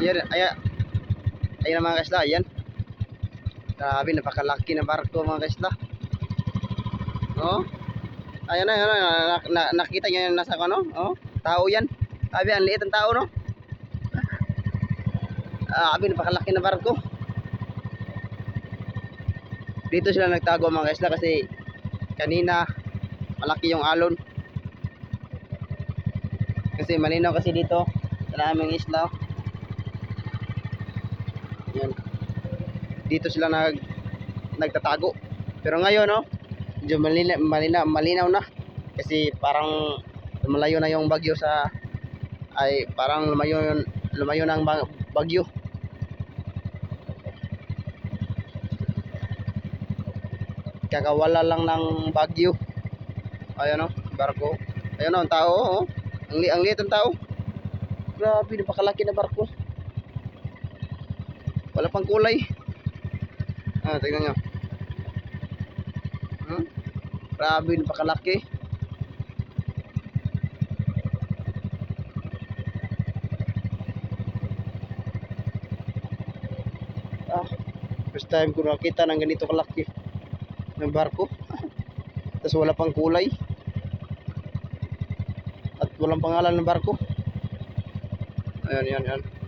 Ayan, ayan. Ayan mga kaisla, ayan. Grabe, napakalaki ng barko mga kaisla. Oh. Ayan na, ayan na, na- na- nakita niyo yung nasa ano? Oh, tao yan. Sabi, ang liit ng tao, no? Sabi, napakalaki ng barko. Dito sila nagtago mga kaisla kasi kanina malaki yung alon. Kasi malinaw kasi dito sa naming isla. Yan. Dito sila nag nagtatago. Pero ngayon, no, medyo malina, malina, malinaw na. Kasi parang lumalayo na yung bagyo sa ay parang lumayo yun, lumayo ang ba- bagyo. Kakawala lang ng bagyo. Ayun, no, barko. Ayun, no, ang tao, oh. Ang, li ang liit ng tao. Grabe, napakalaki na barko. Wala pang kulay. Ah, tingnan nyo. Hmm? Grabe, napakalaki. Ah, first time ko nakita ng ganito kalaki ng barko. Tapos wala pang kulay. At walang pangalan ng barko. Ayan, yan, yan.